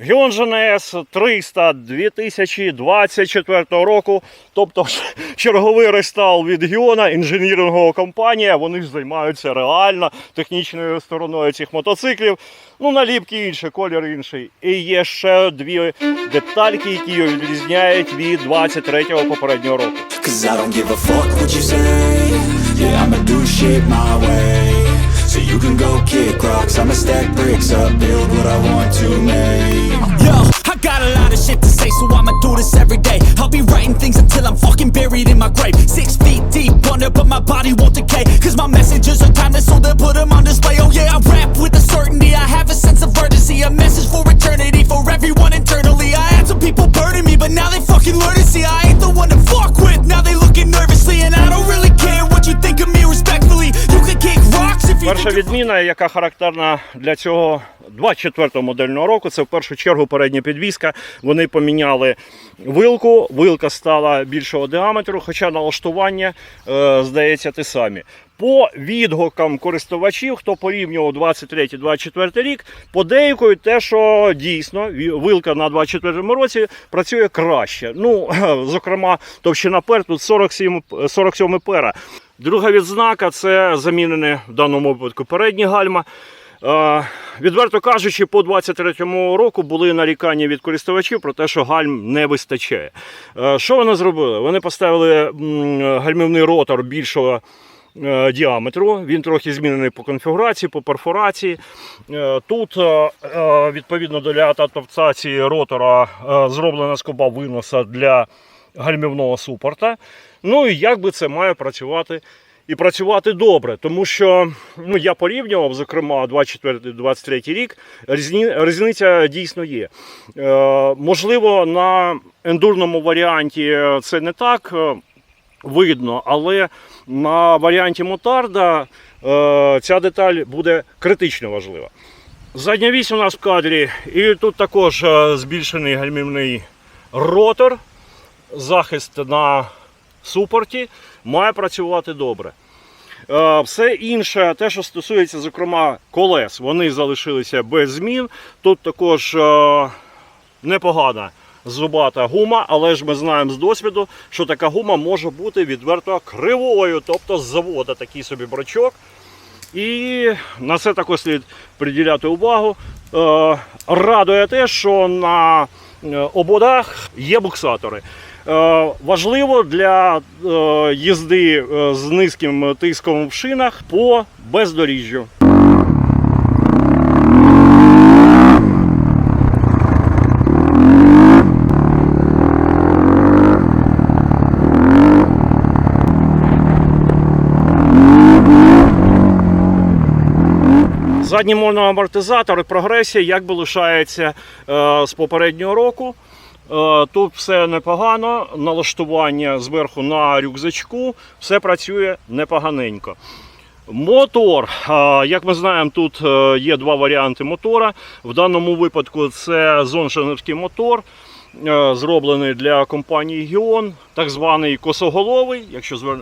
Гіон ЖНС 300 2024 року, тобто черговий рестайл від Гіона, інженірингова компанія. Вони ж займаються реально технічною стороною цих мотоциклів. Ну, наліпки інші, колір інший. І є ще дві детальки, які його відрізняють від 23-го попереднього року. So you can go kick rocks I'ma stack bricks up, build what I want to make Yo, I got a lot of shit to say, so I'ma do this every day. I'll be writing things until I'm fucking buried in my grave. Six feet deep under, but my body won't decay. Cause my messages are timeless, so відміна, яка характерна для цього 24-го модельного року, це в першу чергу передня підвіска. Вони поміняли вилку, вилка стала більшого діаметру, хоча налаштування е, здається те самі. По відгукам користувачів, хто порівнював 23-24 рік, подейкують те, що дійсно вилка на 24 році працює краще. Ну, зокрема, товщина пер тут 47, 47 пера. Друга відзнака це замінені в даному випадку передні гальма. Е, Відверто кажучи, по 23-му року були нарікання від користувачів про те, що гальм не вистачає. Е, Що вони зробили? Вони поставили м, гальмівний ротор більшого діаметру. Він трохи змінений по конфігурації, по перфорації. Е, Тут, е, е, відповідно до адаптації ротора, е, зроблена скоба виноса для гальмівного супорта. Ну і як би це має працювати і працювати добре, тому що ну, я порівнював, зокрема, 24-23 рік, різні, різниця дійсно є. Е, можливо, на ендурному варіанті це не так е, видно, але на варіанті мотарда е, ця деталь буде критично важлива. Задня вісь у нас в кадрі, і тут також е, збільшений гальмівний ротор, захист на супорті має працювати добре. Е, Все інше, те, що стосується, зокрема, колес, вони залишилися без змін. Тут також е, непогана зубата гума, але ж ми знаємо з досвіду, що така гума може бути відверто кривою, тобто з завода такий собі брачок. І на це також слід приділяти увагу. Е, Радує те, що на е, ободах є буксатори. Е, Важливо для їзди з низьким тиском в шинах по бездоріжжю. Задній моноамортизатор і прогресія якби лишається е, з попереднього року. Е, Тут все непогано, налаштування зверху на рюкзачку, все працює непоганенько. Мотор, е, як ми знаємо, тут є два варіанти мотора. В даному випадку це зоншенерський мотор, зроблений для компанії Гіон, так званий косоголовий. Якщо звер...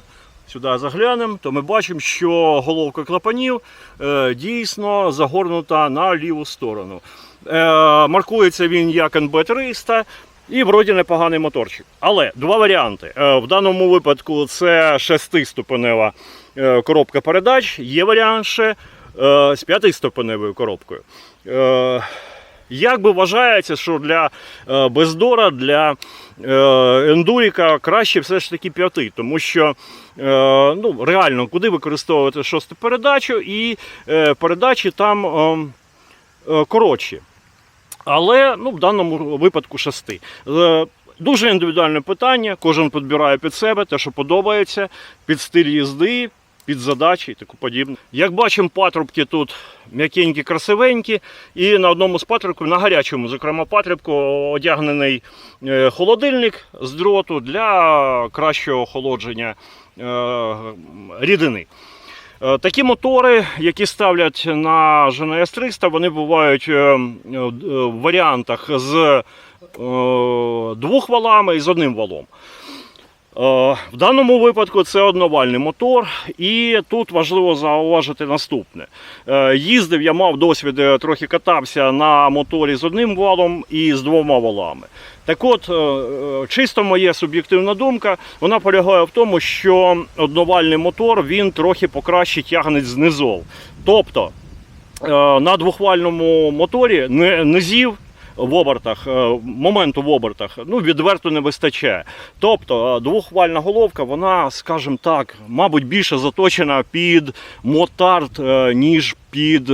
сюди заглянемо, то ми бачимо, що головка клапанів е, дійсно загорнута на ліву сторону. Е, Маркується він як NB300. І вроді непоганий моторчик. Але два варіанти. Е, В даному випадку це шестиступенева коробка передач. Є варіант ще з п'ятиступеневою коробкою. Як би вважається, що для е, бездора, для е, ендуріка краще все ж таки п'яти, тому що е, ну, реально куди використовувати шосту передачу, і передачі там коротші. Але ну, в даному випадку шести. Дуже індивідуальне питання, кожен підбирає під себе те, що подобається, під стиль їзди, під задачі і таку подібне. Як бачимо, патрубки тут м'якенькі, красивенькі, і на одному з патрубків, на гарячому, зокрема, патрубку одягнений е, холодильник з дроту для кращого охолодження е, рідини. Е, Такі мотори, які ставлять на GNS 300, вони бувають в варіантах з двох валами і з одним валом. В даному випадку це одновальний мотор, і тут важливо зауважити наступне. Е, Їздив, я мав досвід, е, трохи катався на моторі з одним валом і з двома валами. Так от, е, е, чисто моя суб'єктивна думка, вона полягає в тому, що одновальний мотор він трохи покраще тягне знизу. Тобто е, на двохвальному моторі ни- низів в обертах, е, моменту в обертах, ну відверто не вистачає. Тобто е, двохвальна головка, вона, скажімо так, мабуть, більше заточена під мотард, е, ніж під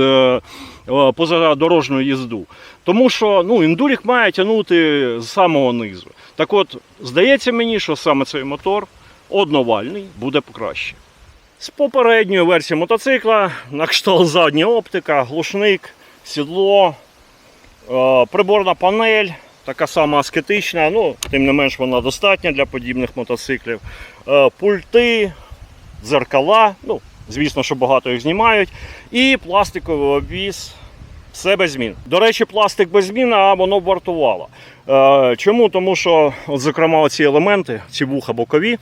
позадорожню їзду. Тому що ну, індурік має тягнути з самого низу. Так от, здається мені, що саме цей мотор одновальний буде покраще. З попередньої версії мотоцикла на кшталт задня оптика, глушник, сідло, приборна панель, така сама аскетична, ну, тим не менш вона достатня для подібних мотоциклів. Е, Пульти, дзеркала, ну, звісно, що багато їх знімають, і пластиковий обвіз. Все без змін. До речі, пластик без змін, а воно б вартувало. Е, чому? Тому що, от, зокрема, ці елементи, ці вуха бокові, е,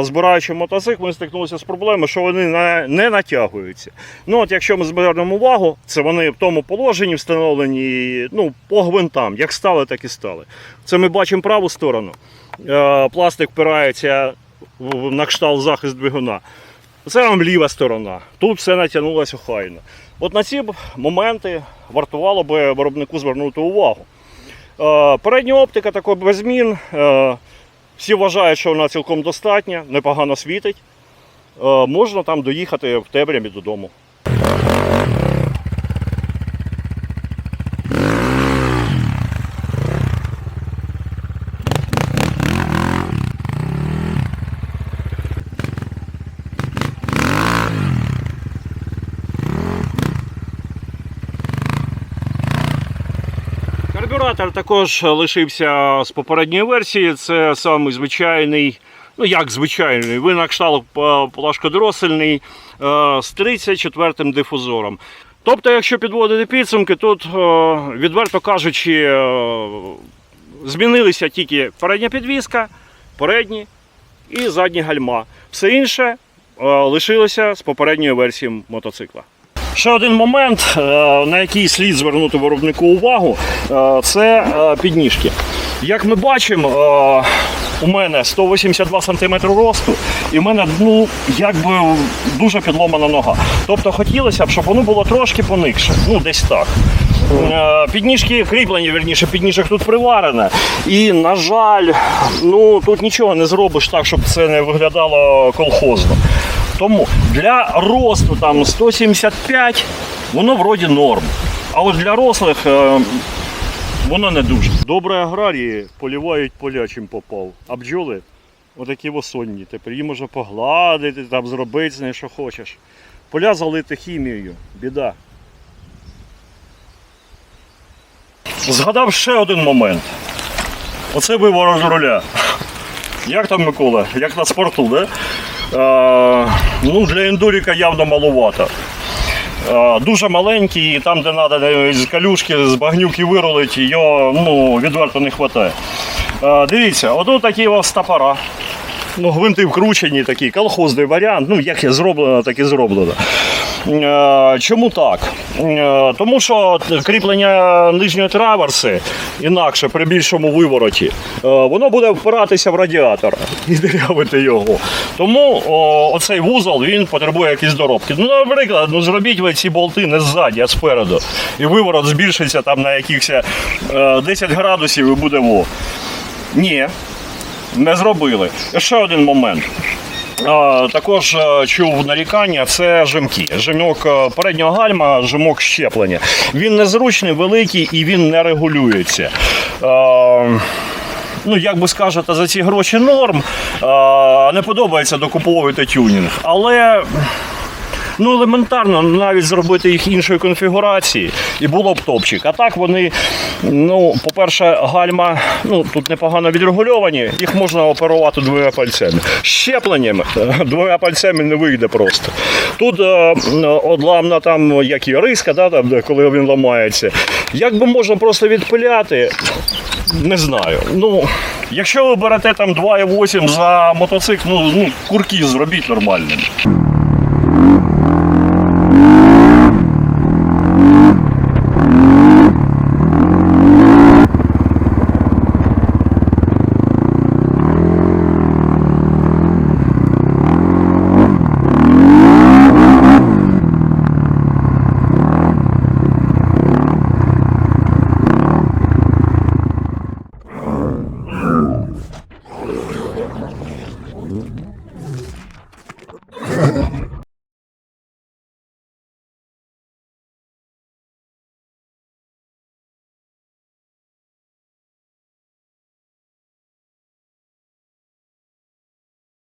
збираючи мотоцикл, ми стикнулися з проблемою, що вони не, натягуються. Ну, от якщо ми звернемо увагу, це вони в тому положенні встановлені ну, по гвинтам. Як стали, так і стали. Це ми бачимо праву сторону. Пластик впирається на кшталт захист двигуна. Це вам ліва сторона. Тут все натягнулося охайно. От на ці моменти вартувало би виробнику звернути увагу. Передня оптика також без змін. Всі вважають, що вона цілком достатня, непогано світить. Е, Можна там доїхати в темряві додому. Карбюратор також лишився з попередньої версії. Це самий звичайний, ну як звичайний, він на кшталт е, плашкодросельний е, з 34-м дифузором. Тобто, якщо підводити підсумки, тут, е, відверто кажучи, змінилися тільки передня підвіска, передні і задні гальма. Все інше лишилося з попередньої версії мотоцикла. Ще один момент, е, на який слід звернути виробнику увагу, е, це е, підніжки. Як ми бачимо, у мене 182 см росту, і в мене ну, якби дуже підломана нога. Тобто хотілося б, щоб воно було трошки поникше, ну десь так. Підніжки кріплення, вірніше, підніжок тут приварене. І, на жаль, ну тут нічого не зробиш так, щоб це не виглядало колхозно. Тому для росту там 175 воно вроді норм. А от для рослих е, воно не дуже. Добре аграрії полівають поля, чим попав. А бджоли отакі восонні. Тепер їм можна погладити, там, зробити з нею, що хочеш. Поля залити хімією. Біда. Згадав ще один момент. Оце виворот з руля. Як там Микола? Як на спорту, да? Ну, для ендуріка явно маловато. Дуже маленький, і там, де треба з калюшки, з багнюки вирулити, його ну, відверто не вистачає. Дивіться, отут такі ось стопора. Ну, гвинти вкручені, такий колхозний варіант. Ну, як є зроблено, так і зроблено. Е, Чому так? Е, Тому що кріплення нижньої траверси інакше при більшому вивороті, е, воно буде впиратися в радіатор і дирявити його. Тому о, оцей вузол він потребує якісь доробки. Ну, наприклад, ну, зробіть ви ці болти не ззаді, а спереду. І виворот збільшиться там на якихось е, 10 градусів і буде во. Ні, не зробили. Ще один момент. Також е, чув нарікання, це жимки. Жимок е, переднього гальма, жимок щеплення. Він незручний, великий і він не регулюється. Ну, як би скажете, за ці гроші норм. Не подобається докуповувати тюнінг. Але ну, елементарно навіть зробити їх іншої конфігурації і було б топчик. А так вони, ну, по-перше, гальма ну, тут непогано відрегульовані, їх можна оперувати двома пальцями. Щепленням е, двома пальцями не вийде просто. Тут е, одламна там, як і риска, да, там, коли він ламається. Як би можна просто відпиляти, не знаю. Ну, Якщо ви берете там 2,8 за мотоцикл, ну, ну курки зробіть нормальними. Mm-hmm.